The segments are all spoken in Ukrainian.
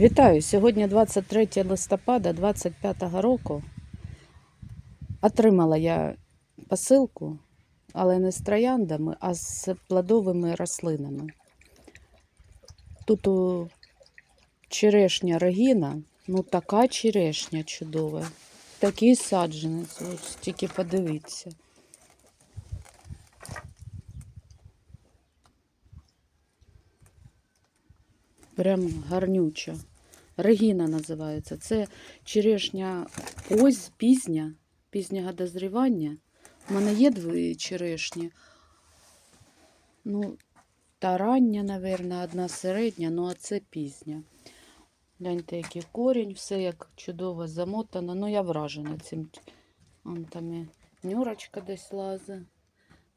Вітаю! Сьогодні 23 листопада 25 року. Отримала я посилку, але не з трояндами, а з плодовими рослинами. Тут у черешня Регіна, ну така черешня чудова. Такий саджанець, ось тільки подивіться. Прям гарнюча. Регіна називається. Це черешня ось пізня, пізнього дозрівання. У мене є дві черешні. Ну, та рання, напевно, одна середня, ну а це пізня. Гляньте, який корінь, все як чудово замотано. Ну, я вражена цим. Вон там і нюрочка десь лазить.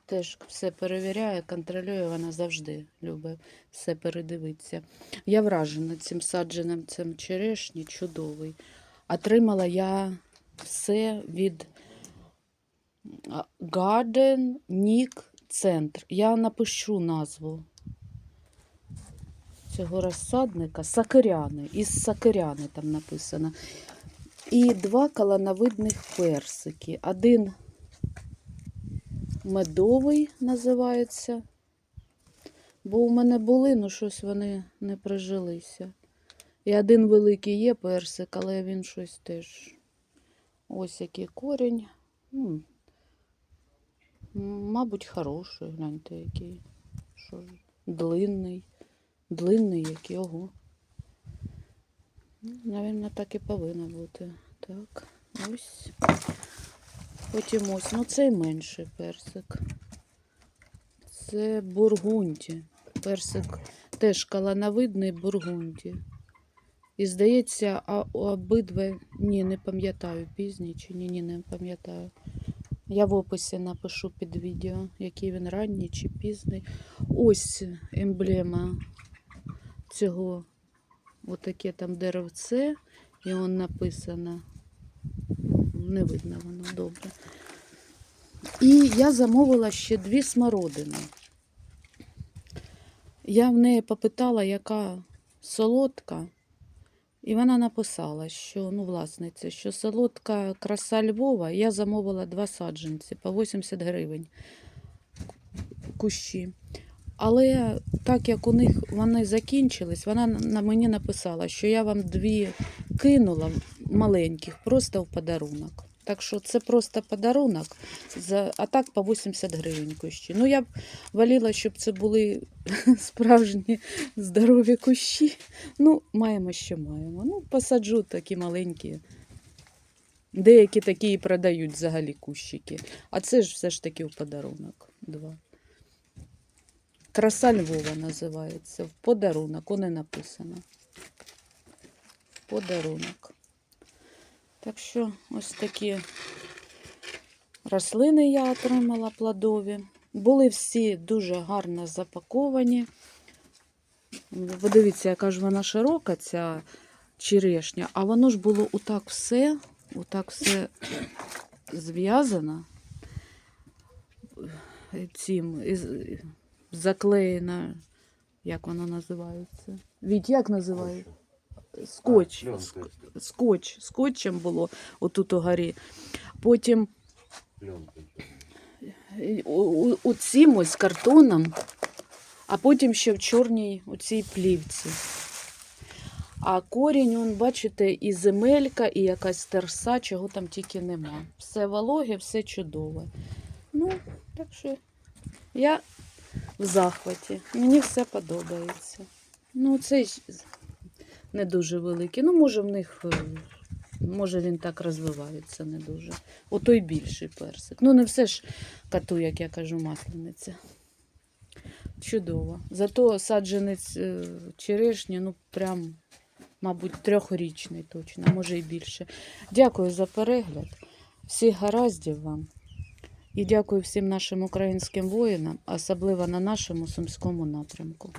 Теж все перевіряє, контролює, вона завжди любить все передивитися. Я вражена цим саджаним цим черешні, чудовий. Отримала я все від Garden Nick Центр. Я напишу назву цього розсадника. Сакиряни. Із Сакиряни там написано. І два колоновидних персики. Один медовий називається. Бо у мене були, ну щось вони не прижилися. І один великий є персик, але він щось теж. Ось який корінь. Ну, мабуть, хороший, гляньте, який. Що длинний. Длинний який, ого. Навірно, так і повинно бути. Так, ось. Потім ось, ну цей менший персик. Це бургунді. Персик теж калановидний бургунді. І здається, а обидва, ні, не пам'ятаю, пізній чи ні, ні, не пам'ятаю. Я в описі напишу під відео, який він ранній чи пізний. Ось емблема цього, отаке там деревце, і он написано. Не видно воно добре. І я замовила ще дві смородини. Я в неї попитала, яка солодка, і вона написала, що, ну, власниця, що солодка краса Львова, я замовила два саджанці по 80 гривень кущі. Але так як у них вони закінчились, вона на мені написала, що я вам дві кинула маленьких просто в подарунок. Так що це просто подарунок, а так по 80 гривень кущі. Ну, я б воліла, щоб це були справжні здорові кущі. Ну, маємо, що маємо. Ну, посаджу такі маленькі. Деякі такі і продають взагалі кущики. А це ж все ж таки в подарунок. Два. Краса Львова називається. В подарунок, воно написано. Подарунок. Так що ось такі рослини я отримала плодові. Були всі дуже гарно запаковані. Ви дивіться, яка ж вона широка, ця черешня, а воно ж було отак все, отак все зв'язано цим заклеєно, як воно називається? Від як називається? Скотч. Ск- Скотч. Скотчем було отут у горі. Потім Пленка. е, у- у- ось картоном, а потім ще в чорній оцій плівці. А корінь, он, бачите, і земелька, і якась терса, чого там тільки нема. Все вологе, все чудове. Ну, так що я в захваті. Мені все подобається. Ну, цей ж не дуже великий. Ну, може, в них, е, може, він так розвивається не дуже. Отой більший персик. Ну, не все ж кату, як я кажу, маслениця. Чудово. Зато саджанець е, черешні, ну, прям, мабуть, трьохрічний точно, може і більше. Дякую за перегляд. Всіх гараздів вам. І дякую всім нашим українським воїнам, особливо на нашому сумському напрямку.